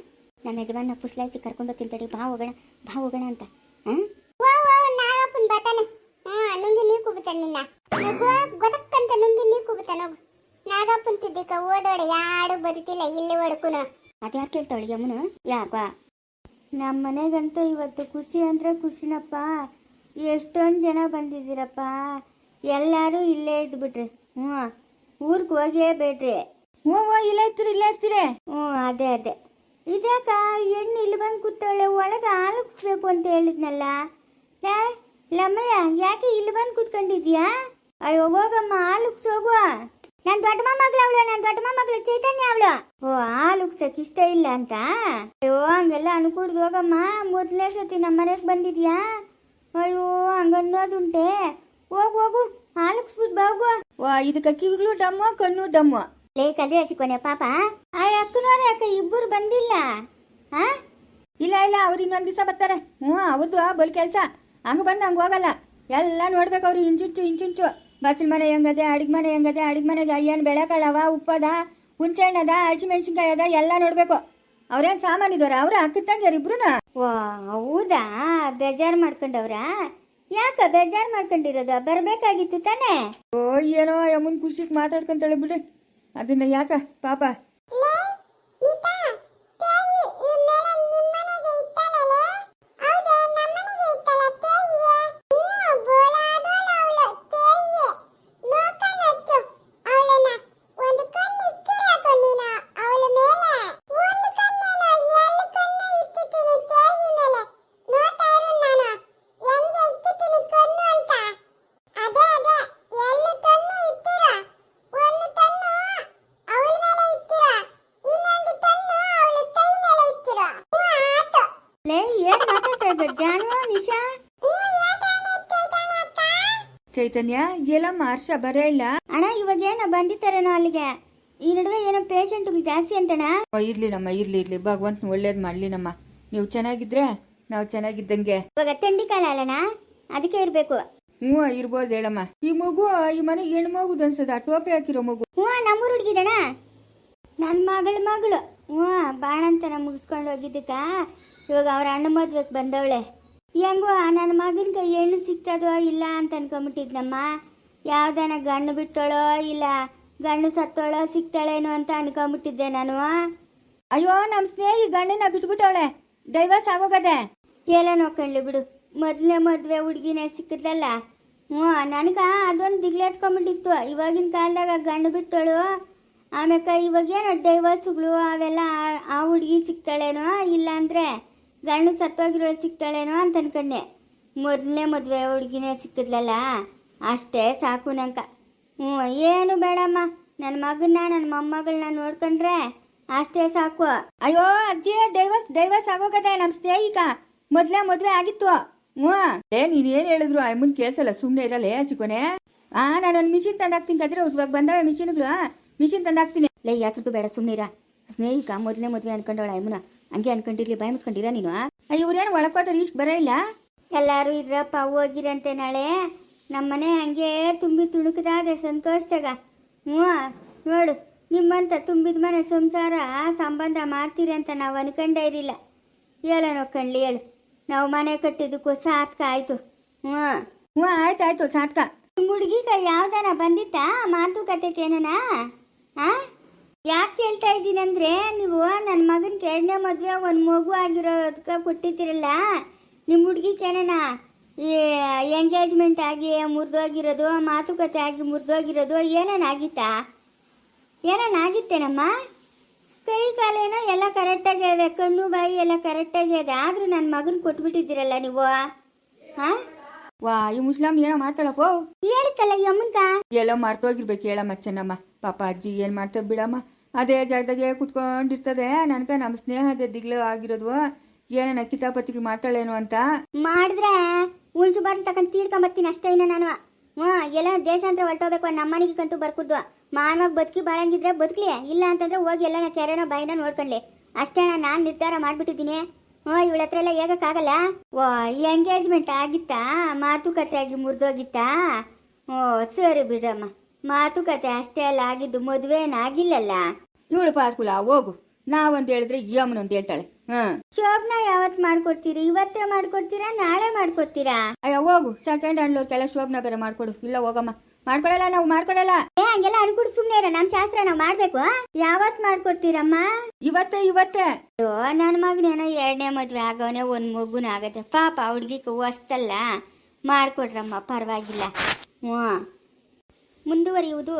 Speaker 1: ನಮ್ಮ ಯಜಮಾನ ಪುಸ್ಲಾಯಿಸಿ ಕರ್ಕೊಂಡು ಹೋಗ್ತೀನಿ ತಡಿ. ಬಾ ಹೋಗೋಣ ಬಾ ಹೋಗೋಣ ಅಂತ. ಹಾಂ
Speaker 3: ಬರ್ತಾನೆ. ಹಾ ನುಂಗಿ ನೀರು ಕೂಗುತ್ತಾನೆ ನಿನ್ನ. ಗೊತ್ತಕ್ಕಂತ ನುಂಗಿ ನೀರು ಕೂಗುತ್ತಾನೆ ಹೋಗು. ನಾಗಪ್ಪನ್ ತಿದ್ದಿಕ ಓದೋಡೆ ಯಾರು ಬದುಕಿಲ್ಲ ಇಲ್ಲಿ ಹೊಡ್ಕುನು
Speaker 1: ಅದ್ಯಾರು ಕೇಳ್ತಾವಳಿ ಯಮ್ಮನು ಯಾಕ ನಮ್ಮ ಮನೆಗಂತೂ ಇವತ್ತು ಖುಷಿ ಅಂದರೆ ಖುಷಿನಪ್ಪ. ಎಷ್ಟೊಂದು ಜನ ಬಂದಿದ್ದೀರಪ್ಪ. ಎಲ್ಲರೂ ಇಲ್ಲೇ ಇದ್ಬಿಟ್ರಿ. ಹ್ಞೂ ಊರಿಗೆ ಹೋಗೇ ಬೇಡ್ರಿ.
Speaker 2: ಹ್ಞೂ ಹ್ಞೂ ಇಲ್ಲೇ ಇರ್ತೀರಿ ಇಲ್ಲೇ ಇರ್ತೀರಿ.
Speaker 1: ಹ್ಞೂ ಅದೇ ಅದೇ. ಇದ್ಯಾಕ ಹೆಣ್ಣು ಇಲ್ಲಿ ಬಂದು ಕೂತಾಳೆ ಒಳಗೆ ಆಲೋಚಿಸ್ಬೇಕು ಅಂತ ಹೇಳಿದ್ನಲ್ಲ. ಯಾ ಲಮ್ಮಯ್ಯ ಯಾಕೆ ಇಲ್ಲಿ ಬಂದು ಕೂತ್ಕೊಂಡಿದ್ಯಾ ಅಯ್ಯೋ ಹೋಗಮ್ಮ ಆಲುಕ್ಸ್ ಹೋಗುವ ನನ್ನ ದೊಡ್ಡ ಮೊಮ್ಮಗಳು ಅವಳು ನನ್ನ ದೊಡ್ಡ ಮೊಮ್ಮಗಳು ಚೈತನ್ಯ ಅವಳು. ಓ, ಆ ಲುಕ್ಸಕ್ ಇಷ್ಟ ಇಲ್ಲ ಅಂತ? ಅಯ್ಯೋ, ಹಂಗೆಲ್ಲ ಅನ್ಕೂಡ್ದು ಹೋಗಮ್ಮ. ಮೊದಲನೇ ಸತಿ ನಮ್ಮ ಮನೆಗೆ ಬಂದಿದ್ಯಾ? ಅಯ್ಯೋ ಹಂಗನ್ನೋದುಂಟೆ ಹೋಗು ಹೋಗು. ಆಲುಕ್ಸ್ಬಿಟ್ಟು ಬಾಗು.
Speaker 2: ವಾ ಇದಕ್ಕೆ ಕಿವಿಗಳು ಡಮ್ಮು, ಕಣ್ಣು ಡಮ್ಮು.
Speaker 1: ಲೇ ಕಲ್ರಿ ಹಸಿಕೊನೆ ಪಾಪ. ಆ ಅಕ್ಕನವ್ರ, ಅಕ್ಕ ಇಬ್ಬರು ಬಂದಿಲ್ಲ. ಹಾ
Speaker 2: ಇಲ್ಲ ಇಲ್ಲ, ಅವ್ರು ಇನ್ನೊಂದು ದಿವಸ ಬರ್ತಾರೆ. ಹ್ಞೂ ಅವ್ರದ್ದು ಬಲ್ ಕೆಲಸ. ಹಂಗೆ ಬಂದು ಹಂಗೆ ಹೋಗಲ್ಲ. ಎಲ್ಲ ನೋಡ್ಬೇಕು ಅವ್ರು ಇಂಚುಂಚು ಇಂಚಿಂಚು ಬಚ್ಚಲ ಮನೆ ಹೆಂಗದೆ ಅಡಿಗೆ ಮನೆ ಹೆಂಗದೆ ಅಡಿಗೆ ಮನೆಗೆ ಏನು ಬೆಳೆಕಳವ ಉಪ್ಪದ ಹುಂಚೆಹಣ್ಣದ ಹಸಿಮೆಣ್ಸಿನ್ಕಾಯಿ ಅದ ಎಲ್ಲ ನೋಡಬೇಕು. ಅವ್ರೇನು ಸಾಮಾನಿದವ್ರ ಅವ್ರ ಹಾಕಿದ್ದಂಗೆ ಇಬ್ರು
Speaker 1: ವಾ ಹೌದಾ? ಬೇಜಾರು ಮಾಡ್ಕೊಂಡವ್ರ? ಯಾಕ ಬೇಜಾರು ಮಾಡ್ಕೊಂಡಿರೋದು? ಬರ್ಬೇಕಾಗಿತ್ತು ತಾನೇ?
Speaker 2: ಓ ಏನೋ ಯಮುನ್ ಖುಷಿಗೆ ಮಾತಾಡ್ಕೊಂತಾಳೆ ಬಿಡಿ. ಅದನ್ನ ಯಾಕ? ಪಾಪ
Speaker 3: ಅದೇ ಅದೇ ಎಲ್ಲಿ ಕಣ್ಣು ಇಟ್ಟಿರ ಒಂದು ಕಣ್ಣು ಅವಳ ಮೇಲೆ ಇಟ್ಟಿರ ಇನ್ನೊಂದು ಕಣ್ಣು ಅವಳ ಕೈ ಮೇಲೆ ಇಟ್ಟಿರ ಆತು
Speaker 1: ಲೇ ಏನ್ ಮಾತಾಡ್ತಾ ಇದ್ದ ಜಾನು ನಿಶಾ
Speaker 2: ಚೈತನ್ಯ? ಎಲ್ಲಮ್ಮ ಮಾರ್ಷ ಬರೇ ಇಲ್ಲ.
Speaker 1: ಅಣ್ಣ ಇವಾಗ ಏನೋ ಬಂದಿತ್ತಾರೇನೋ ಅಲ್ಲಿಗೆ? ಈ ನಡುವೆ ಏನೋ ಪೇಷಂಟ್ ಜಾಸ್ತಿ ಅಂತಣ್ಣ?
Speaker 2: ಓ, ಇರ್ಲಿ ನಮ್ಮ ಇರ್ಲಿ ಇರ್ಲಿ. ಭಗವಂತ ಒಳ್ಳೇದ್ ಮಾಡ್ಲಿ ನಮ್ಮ. ನೀವು ಚೆನ್ನಾಗಿದ್ರೆ ನಾವು ಚೆನ್ನಾಗಿದ್ದಂಗೆ.
Speaker 1: ಇವಾಗ ತಿಂಡಿ ಕಾಲ ಅಲ್ಲಣ್ಣ ಅದಕ್ಕೆ ಇರ್ಬೇಕು.
Speaker 2: ಹ್ಞೂ ಇರ್ಬೋದು ಹೇಳಮ್ಮ. ಈ ಮಗು ಈ ಮನೆ ಹೆಣ್ಣು ಮಗು ಅನ್ಸದ ಟೋಪಿ ಹಾಕಿರೋ ಮಗು.
Speaker 1: ಹ್ಞೂ ನಮ್ಮೂರು ಹುಡುಗಿದಣ ನನ್ನ ಮಗಳ ಮಗಳು. ಹ್ಞೂ ಬಾಣಂತನ ಮುಗಿಸ್ಕೊಂಡು ಹೋಗಿದ್ದಕ್ಕ. ಇವಾಗ ಅವ್ರ ಅಣ್ಣ ಮದ್ವೆಗೆ ಬಂದವಳೆ. ಹೆಂಗೋ ನನ್ನ ಮಗನ ಕೈ ಹೆಣ್ಣು ಸಿಗ್ತದೋ ಇಲ್ಲ ಅಂತ ಅನ್ಕೊಂಬಿಟ್ಟಿದ್ನಮ್ಮ ಯಾವ್ದಾನ ಗಣ್ಣು ಬಿಟ್ಟೋಳೋ ಇಲ್ಲ ಗಂಡು ಸತ್ತೋಳೋ ಸಿಗ್ತಾಳೇನೋ ಅಂತ ಅನ್ಕೊಂಬಿಟ್ಟಿದ್ದೆ ನಾನು.
Speaker 2: ಅಯ್ಯೋ ನಮ್ಮ ಸ್ನೇಹಿ ಗಂಡನ ಬಿಟ್ಬಿಟ್ಟವಳೆ. ಡೈವರ್ಸ್ ಆಗೋಗದೆ.
Speaker 1: ಎಲ್ಲ ನೋಡ್ಕೊಳ್ಳಿ ಬಿಡು. ಮೊದಲೇ ಮದುವೆ ಹುಡುಗಿನೇ ಸಿಕ್ಕಿದ್ಲಲ್ಲ. ಹ್ಞೂ ನನಗೆ ಅದೊಂದು ದಿಗ್ಲೆ ಎತ್ಕೊಂಬಿಟ್ಟಿತ್ತು ಇವಾಗಿನ ಕಾಲದಾಗ ಗಂಡು ಬಿಟ್ಟಳು. ಆಮ್ಯಾಕ ಇವಾಗೇನು ಡೈವರ್ಸ್ಗಳು ಅವೆಲ್ಲ ಆ- ಆ ಹುಡುಗಿ ಸಿಗ್ತಾಳೇನೋ ಇಲ್ಲ ಅಂದರೆ. ಗಂಡು ಸತ್ತೋಗಿರೋಳು ಸಿಕ್ತಾಳೇನೋ ಅಂತ ಅನ್ಕೊಂಡೆ. ಮೊದಲನೇ ಮದುವೆ ಹುಡುಗಿನೇ ಸಿಕ್ಕಿದ್ಲಲ್ಲ? ಅಷ್ಟೇ ಸಾಕು ನಂಕ ಹ್ಞೂ ಏನು ಬೇಡಮ್ಮ. ನನ್ನ ಮಗನ್ನ ನನ್ನ ಮೊಮ್ಮಗಳನ್ನ ನೋಡ್ಕೊಂಡ್ರೆ ಅಷ್ಟೇ ಸಾಕು.
Speaker 2: ಅಯ್ಯೋ ಅಜ್ಜಿ ಡೈವರ್ಸ್ ಡೈವರ್ಸ್ ಆಗೋಗದೆ ನಮ್ಮ ಸ್ನೇಹಿಕ ಮೊದಲೇ ಮದುವೆ ಆಗಿತ್ತು. ಹ್ಞೂ. ಏ ನೀನು ಏನು ಹೇಳಿದ್ರು? ಅಮ್ಮನ್ ಕೇಳಿಸಲ್ಲ ಸುಮ್ಮನೆ ಇರಲ್ಲ ಚಿಕ್ಕೋನೆ ಆ ಒಂದು ಮಿಷಿನ್ ತಂದಾಕ್ತೀನಿ ಕದ್ರೆ. ಇವಾಗ ಬಂದವೆ ಮಿಷಿನ್ಗಳು ಮಿಷಿನ್ ತಂದಾಕ್ತೀನಿ.
Speaker 1: ಲೈ ಯಾತ್ರದ್ದು ಬೇಡ ಸುಮ್ಮನಿರ ಸ್ನೇಹಿಕ ಮೊದಲನೇ ಮದುವೆ ಅನ್ಕೊಂಡವಳ ಯಮುನ ಹಂಗೆ ಅನ್ಕೊಂಡಿರ್ಲಿ ಬಾಯ್ ಮುಚ್ಕೊಂಡಿರ ನೀನು
Speaker 2: ಇವ್ರೇನು ಒಳಕೋದ್ರೆ ಇಷ್ಟು ಬರ ಇಲ್ಲ?
Speaker 1: ಎಲ್ಲಾರು ಇರ್ರಪ್ಪ ಹೋಗಿರಂತೆ ನಾಳೆ. ನಮ್ಮನೆ ಹಂಗೆ ತುಂಬಿ ತುಣುಕದಾದೆ ಸಂತೋಷದಾಗ ಹ್ಞೂ ನೋಡು ನಿಮ್ಮಂತ ತುಂಬಿದ ಮನೆ ಸಂಸಾರ ಸಂಬಂಧ ಮಾಡ್ತೀರಂತ ಅಂತ ನಾವು ಅನ್ಕೊಂಡೇ ಇರಲಿಲ್ಲ. ಹೇಳ ಕಣ್ಲಿ ಹೇಳು. ನಾವು ಮನೆ ಕಟ್ಟಿದ್ದಕ್ಕೂ ಸಾರ್ಥಕ ಆಯ್ತು. ಹ್ಞೂ.
Speaker 2: ಹ್ಞೂ ಆಯ್ತು ಆಯ್ತು ಸಾರ್ಥಕ.
Speaker 1: ನಿಮ್ಮ ಹುಡುಗಿಗ ಯಾವ್ದಾನ ಬಂದಿತ್ತಾ? ಮಾತುಕತೆಗೇನನ ಆ? ಯಾಕೆ ಹೇಳ್ತಾ ಇದ್ದೀನಿ ಅಂದ್ರೆ ನೀವು ನನ್ನ ಮಗನ ಎರಡನೇ ಮದುವೆ ಒಂದು ಮಗು ಆಗಿರೋದಕ್ಕೆ ಕೊಟ್ಟಿದ್ದೀರಲ್ಲ ನಿಮ್ಮ ಹುಡುಗಿ ಏನೇನ ಈ ಎಂಗೇಜ್ಮೆಂಟ್ ಆಗಿ ಮುರಿದೋಗಿರೋದು ಮಾತುಕತೆ ಆಗಿ ಮುರಿದೋಗಿರೋದು ಏನೇನಾಗಿತ್ತಾ ಏನೇನಾಗಿತ್ತೇನಮ್ಮ ಕೈ ಕಾಲೇನೋ ಎಲ್ಲ ಕರೆಕ್ಟಾಗಿ ಇದೆ ಕಣ್ಣು ಬಾಯಿ ಎಲ್ಲ ಕರೆಕ್ಟಾಗಿ ಇದೆ ಆದರೂ ನನ್ನ ಮಗನ ಕೊಟ್ಬಿಟ್ಟಿದ್ದೀರಲ್ಲ ನೀವು? ಹಾಂ?
Speaker 2: ವಾ ಈ ಮುಸ್ಲಾಂ ಏನೋ ಮಾಡ್ತಾಳಪ್ಪ.
Speaker 1: ಹೇಳಿತ್ತಲ್ಲ ಯಮ್ಮನ್ಕ
Speaker 2: ಎಲ್ಲೋ ಮರ್ತೋಗಿರ್ಬೇಕು ಹೇಳಮ್ಮ ಚೆನ್ನಮ್ಮ ಪಾಪ ಅಜ್ಜಿ ಏನು ಮಾಡ್ತೇವೆ ಬಿಡಮ್ಮ. ಅದೇ ಜಾಗದಾಗೆ ಕುತ್ಕೊಂಡಿರ್ತದೆ. ನನಗೆ ನಮ್ಮ ಸ್ನೇಹದ ದಿಗ್ಲು ಆಗಿರೋದು. ಏನೇನ ಕಿತಾಪತಿಗಳು ಮಾಡ್ತಾಳೇನು ಅಂತ.
Speaker 1: ಮಾಡಿದ್ರೆ ಹುಣ್ಸು ಬಾಟ್ಲು ತಗೊಂಡು ತೀಡ್ಕೊಂಬತ್ತೀನಿ ಅಷ್ಟೇ ಇನ್ನ ನಾನು. ಹ್ಞೂ, ಎಲ್ಲ ದೇಶಾಂತರ ಹೊರಟೋಗ್ಬೇಕು ನಮ್ಮ ಕಂತೂ ಬರ್ಕುದ್ದು. ಮಾನವಾಗಿ ಬದುಕಿ ಬಾಳಂಗಿದ್ರೆ ಬದುಕ್ಲಿ, ಇಲ್ಲ ಅಂತಂದ್ರೆ ಹೋಗಿ ಎಲ್ಲ ಕೆರೆನೋ ಬಾಯಿನ ನೋಡ್ಕೊಳ್ಳಿ ಅಷ್ಟೇ ನಾನು ನಿರ್ಧಾರ ಮಾಡಿಬಿಟ್ಟಿದ್ದೀನಿ. ಹ್ಞೂ, ಇವಳ ಹತ್ರ ಎಲ್ಲ ಹೇಗಕ್ಕಾಗಲ್ಲ? ಓ ಎಂಗೇಜ್ಮೆಂಟ್ ಆಗಿತ್ತಾ? ಮಾತುಕತೆ ಆಗಿ ಮುರಿದೋಗಿತ್ತಾ? ಓ, ಸರಿ ಬಿಡಮ್ಮ. ಮಾತುಕತೆ ಅಷ್ಟೇ ಅಲ್ಲ ಆಗಿದ್ದು ಮದುವೆನಾಗಿಲ್ಲಲ್ಲ
Speaker 2: ಪಾಸ್ ಪಾಸ್ಕುಲ ಹೋಗು. ನಾವಂತ ಹೇಳಿದ್ರೆ ಅಂತ ಹೇಳ್ತಾಳೆ. ಹ್ಮ್
Speaker 1: ಶೋಭನ ಯಾವತ್ ಮಾಡ್ಕೊಡ್ತೀರಿ? ಇವತ್ತೇ ಮಾಡ್ಕೊಡ್ತೀರಾ ನಾಳೆ ಮಾಡ್ಕೊಡ್ತೀರಾ?
Speaker 2: ಅಯ್ಯ ಹೋಗು. ಸೆಕೆಂಡ್ ಹ್ಯಾಂಡ್ ಕೆಲ ಶೋಭನ ಬೇರೆ ಮಾಡ್ಕೊಡು. ಇಲ್ಲ ಹೋಗಮ್ಮ. ಮಾಡ್ಕೊಡಲ್ಲ ನಾವು ಮಾಡ್ಕೊಡಲ್ಲ
Speaker 1: ಏ ಹಂಗೆಲ್ಲ ಅನ್ಕೊಡ್ ಸುಮ್ನೆ ಇರ. ನಮ್ ಶಾಸ್ತ್ರ ನಾವು ಮಾಡ್ಬೇಕು ಯಾವತ್ ಮಾಡ್ಕೊಡ್ತೀರಮ್ಮ?
Speaker 2: ಇವತ್ತೇ ಇವತ್ತೇ.
Speaker 1: ಅಯ್ಯೋ ನನ್ನ ಮಗನೇನೋ ಎರಡನೇ ಮದ್ವೆ ಆಗೋನೆ ಒಂದ್ ಮಗುನ ಆಗತ್ತೆ. ಪಾಪ ಹುಡ್ಗಿಕ್ ಹೊಸ್ತಲ್ಲ. ಮಾಡ್ಕೊಡ್ರಮ್ಮ ಪರವಾಗಿಲ್ಲ. ಹ್ಞೂ ಮುಂದುವರಿಯುವುದು